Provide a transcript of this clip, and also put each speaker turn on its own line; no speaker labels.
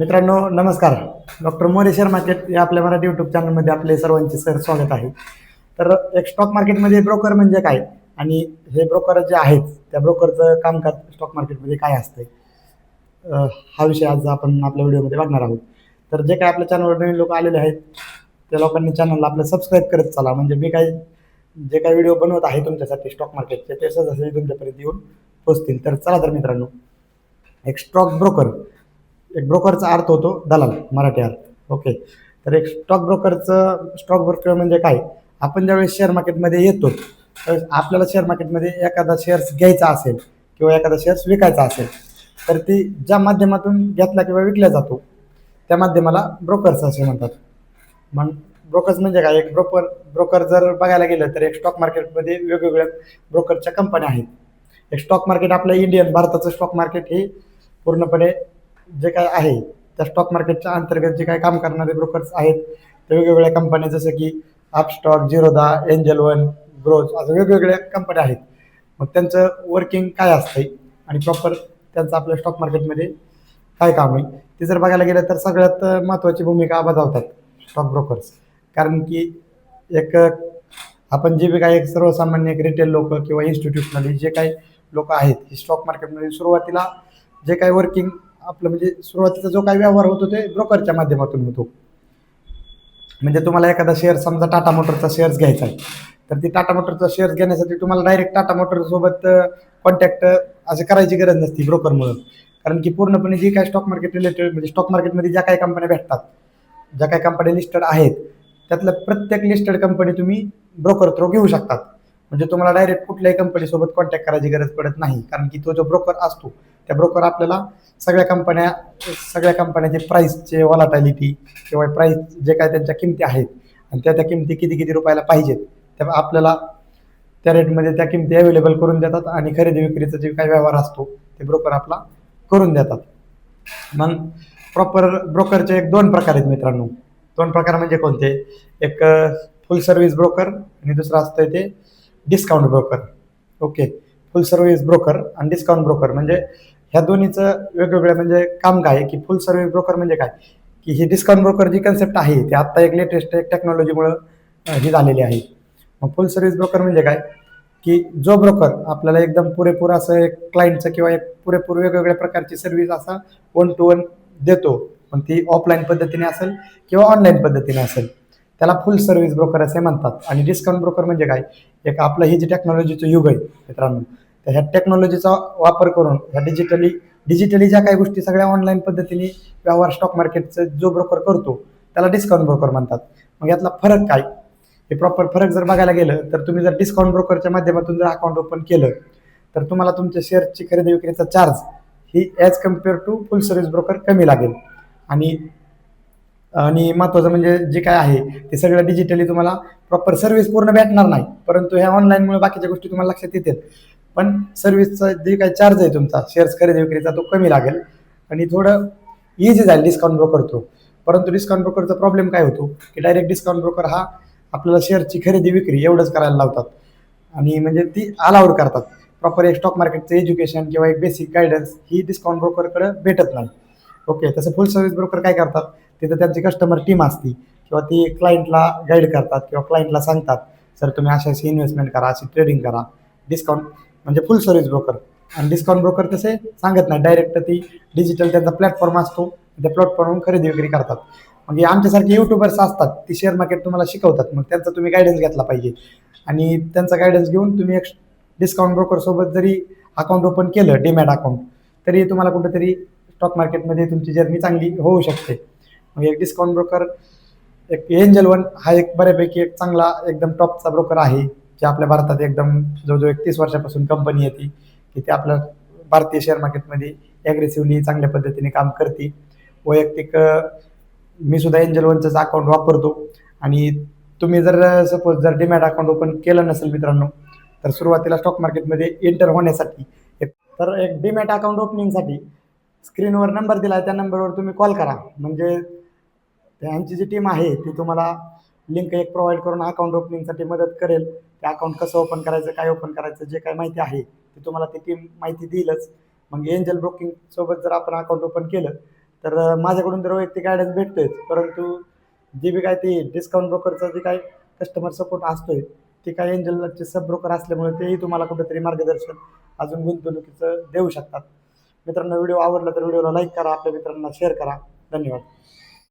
मित्रांनो नमस्कार. Doctor More share market या आपल्या मराठी यूट्यूब चॅनलमध्ये आपले सर्वांचे सर स्वागत आहे. तर एक स्टॉक मार्केटमध्ये ब्रोकर म्हणजे काय? आणि हे ब्रोकर जे आहेत त्या ब्रोकरचं कामकाज स्टॉक मार्केटमध्ये काय असतंय? हा विषय आज आपण आपल्या व्हिडिओमध्ये बघणार आहोत. तर जे काय आपल्या चॅनलवर नवीन लोक आलेले आहेत त्या लोकांनी चॅनलला आपलं सबस्क्राईब करत चला. म्हणजे मी काय जे काही व्हिडिओ बनवत आहे तुमच्यासाठी स्टॉक मार्केटचे ते सहजासहजी तुमच्यापर्यंत येऊन पोचतील. तर चला तर मित्रांनो एक स्टॉक ब्रोकर एक ब्रोकरचा अर्थ होतो दलाल मराठी अर्थ. ओके तर एक स्टॉक ब्रोकरचं स्टॉक ब्रोकर म्हणजे काय? आपण ज्यावेळेस शेअर मार्केटमध्ये येतो तर आपल्याला शेअर मार्केटमध्ये एखादा शेअर्स घ्यायचा असेल किंवा एखादा शेअर्स विकायचा असेल तर ती ज्या माध्यमातून घेतला किंवा विकला जातो त्या माध्यमाला ब्रोकर्स असे म्हणतात. मग ब्रोकर्स म्हणजे काय? एक ब्रोकर ब्रोकर जर बघायला गेलं तर एक स्टॉक मार्केटमध्ये वेगवेगळ्या ब्रोकरच्या कंपन्या आहेत. एक स्टॉक मार्केट आपलं इंडियन भारताचं स्टॉक मार्केट हे पूर्णपणे जे काय आहे त्या स्टॉक मार्केटच्या अंतर्गत जे काय काम करणारे ब्रोकर्स आहेत ते वेगवेगळ्या कंपन्या जसं की Upstox Zerodha Angel One Groww असं वेगवेगळ्या कंपन्या आहेत. मग त्यांचं वर्किंग काय असतंय आणि प्रॉपर त्यांचं आपल्या स्टॉक मार्केटमध्ये काय काम आहे ते जर बघायला गेलं तर सगळ्यात महत्त्वाची भूमिका बजावतात स्टॉक ब्रोकर्स कारण की एक आपण जे बी एक सर्वसामान्य एक रिटेल लोक किंवा इन्स्टिट्यूशनली जे काही लोक आहेत हे स्टॉक मार्केटमध्ये सुरुवातीला जे काही वर्किंग आपलं म्हणजे सुरुवातीचा जो काही व्यवहार होतो ते ब्रोकरच्या माध्यमातून होतो. म्हणजे तुम्हाला एखादा शेअर समजा टाटा मोटरचा शेअर्स घ्यायचा आहे तर ती टाटा मोटरचा शेअर्स घेण्यासाठी तुम्हाला डायरेक्ट टाटा मोटरसोबत कॉन्टॅक्ट असे करायची गरज नसती म्हणून कारण की पूर्णपणे जी काही स्टॉक मार्केट रिलेटेड म्हणजे स्टॉक मार्केटमध्ये ज्या काही कंपन्या भेटतात ज्या काही कंपन्या लिस्टेड आहेत त्यातल्या प्रत्येक लिस्टेड कंपनी तुम्ही ब्रोकर थ्रू घेऊ शकतात. म्हणजे तुम्हाला डायरेक्ट कुठल्याही कंपनीसोबत कॉन्टॅक्ट करायची गरज पडत नाही. कारण की तो जो ब्रोकर असतो त्या ब्रोकर आपल्याला सगळ्या कंपन्या सगळ्या कंपन्याचे प्राईसचे वॉलाटालिटी किंवा प्राईस जे काय त्यांच्या किमती आहेत आणि त्या त्या किमती किती किती रुपयाला पाहिजेत त्या आपल्याला त्या रेटमध्ये त्या किमती अवेलेबल करून देतात आणि खरेदी विक्रीचा जे काही व्यवहार असतो ते ब्रोकर आपला करून देतात. मग प्रॉपर ब्रोकरचे एक दोन प्रकार आहेत मित्रांनो. दोन प्रकार म्हणजे कोणते? एक फुल सर्व्हिस ब्रोकर आणि दुसरं असतं ते discount broker okay. Full service broker आणि डिस्काउंट ब्रोकर म्हणजे ह्या दोन्हीचं वेगवेगळं म्हणजे काम काय आहे? की फुल सर्व्हिस ब्रोकर म्हणजे काय? की ही डिस्काउंट ब्रोकर जी कन्सेप्ट आहे ती आत्ता एक लेटेस्ट एक टेक्नॉलॉजीमुळं ही झालेली आहे. मग फुल सर्व्हिस ब्रोकर म्हणजे काय? की जो ब्रोकर आपल्याला एकदम पुरेपूर असं एक क्लायंटचं किंवा एक पुरेपूर वेगवेगळ्या प्रकारची सर्व्हिस असा वन टू वन देतो पण ती ऑफलाईन पद्धतीने असेल किंवा ऑनलाईन पद्धतीने असेल त्याला फुल सर्व्हिस ब्रोकर असे म्हणतात. आणि डिस्काउंट ब्रोकर म्हणजे काय? एक आपलं ही जी टेक्नॉलॉजीचं युग आहे मित्रांनो तर ह्या टेक्नॉलॉजीचा वापर करून ह्या डिजिटली डिजिटली ज्या काही गोष्टी सगळ्या ऑनलाईन पद्धतीने व्यवहार स्टॉक मार्केटचं जो ब्रोकर करतो त्याला डिस्काउंट ब्रोकर म्हणतात. मग यातला फरक काय? हे प्रॉपर फरक जर बघायला गेलं तर तुम्ही जर डिस्काउंट ब्रोकरच्या माध्यमातून जर अकाउंट ओपन केलं तर तुम्हाला तुमच्या शेअरची खरेदी विक्रीचा charge he as compare to full service broker कमी लागेल. आणि आणि महत्त्वाचं म्हणजे जे काय आहे ते सगळं डिजिटली तुम्हाला प्रॉपर सर्व्हिस पूर्ण भेटणार नाही. परंतु ह्या ऑनलाईनमुळे बाकीच्या गोष्टी तुम्हाला लक्षात येतील. पण सर्व्हिसचा जे काही चार्ज आहे तुमचा शेअर्स खरेदी विक्रीचा तो कमी लागेल. आणि थोडं इझी जाईल डिस्काउंट ब्रोकर थ्रू परंतु डिस्काउंट ब्रोकरचा प्रॉब्लेम काय होतो? की डायरेक्ट डिस्काउंट ब्रोकर हा आपल्याला शेअरची खरेदी विक्री एवढंच करायला लावतात. आणि म्हणजे ती अलाउड करतात. प्रॉपर एक स्टॉक मार्केटचं एज्युकेशन किंवा एक बेसिक गायडन्स ही डिस्काउंट ब्रोकरकडे भेटत नाही. ओके तसं फुल सर्व्हिस ब्रोकर काय करतात? तिथं त्यांची कस्टमर टीम असती किंवा ती क्लायंटला गाईड करतात किंवा क्लायंटला सांगतात सर तुम्ही अशी अशी इन्व्हेस्टमेंट करा अशी ट्रेडिंग करा. डिस्काउंट म्हणजे फुल सर्व्हिस ब्रोकर आणि डिस्काउंट ब्रोकर तसे सांगत नाही. डायरेक्ट ती डिजिटल त्यांचा प्लॅटफॉर्म असतो. त्या प्लॅटफॉर्मवरून खरेदी विक्री करतात. मग आमच्यासारखे युट्यूबर्स असतात. ती शेअर मार्केट तुम्हाला शिकवतात. मग त्यांचा तुम्ही गायडन्स घेतला पाहिजे. आणि त्यांचा गायडन्स घेऊन तुम्ही एक डिस्काउंट ब्रोकरसोबत जरी अकाउंट ओपन केलं डीमॅट अकाउंट तरी तुम्हाला कुठेतरी स्टॉक मार्केटमध्ये तुमची जर्नी चांगली होऊ शकते. मग एक डिस्काउंट ब्रोकर एक एंजल वन हा एक बऱ्यापैकी एक चांगला एकदम टॉपचा ब्रोकर आहे. जे आपल्या भारतात एकदम जवळजवळ एकतीस वर्षापासून कंपनी येते की ते आपल्या भारतीय शेअर मार्केटमध्ये ॲग्रेसिव्हली चांगल्या पद्धतीने काम करते. वैयक्तिक मी सुद्धा एंजल वनचंच अकाउंट वापरतो. आणि तुम्ही जर सपोज जर डिमॅट अकाउंट ओपन केलं नसेल मित्रांनो तर सुरुवातीला स्टॉक मार्केटमध्ये एंटर होण्यासाठी तर एक डीमॅट अकाउंट ओपनिंगसाठी स्क्रीनवर नंबर दिला आहे त्या नंबरवर तुम्ही कॉल करा. म्हणजे त्यांची जी टीम आहे ती तुम्हाला लिंक एक प्रोव्हाइड करून अकाउंट ओपनिंगसाठी मदत करेल. ते अकाउंट कसं ओपन करायचं काय ओपन करायचं जे काय माहिती आहे ते तुम्हाला ती टीम माहिती देईलच. मग एंजल ब्रोकिंग सोबत जर आपण अकाउंट ओपन केलं तर माझ्याकडून तर वैयक्तिक गायडन्स भेटतोच परंतु जे बी काय ते डिस्काउंट ब्रोकरचा जे काय कस्टमर सपोर्ट असतोय ते काय एंजलचे सब ब्रोकर असल्यामुळे तेही तुम्हाला कुठेतरी मार्गदर्शन अजून गुंतवणुकीचं देऊ शकतात. मित्रांनो व्हिडिओ आवडला तर व्हिडिओला लाईक करा आपल्या मित्रांना शेअर करा. धन्यवाद.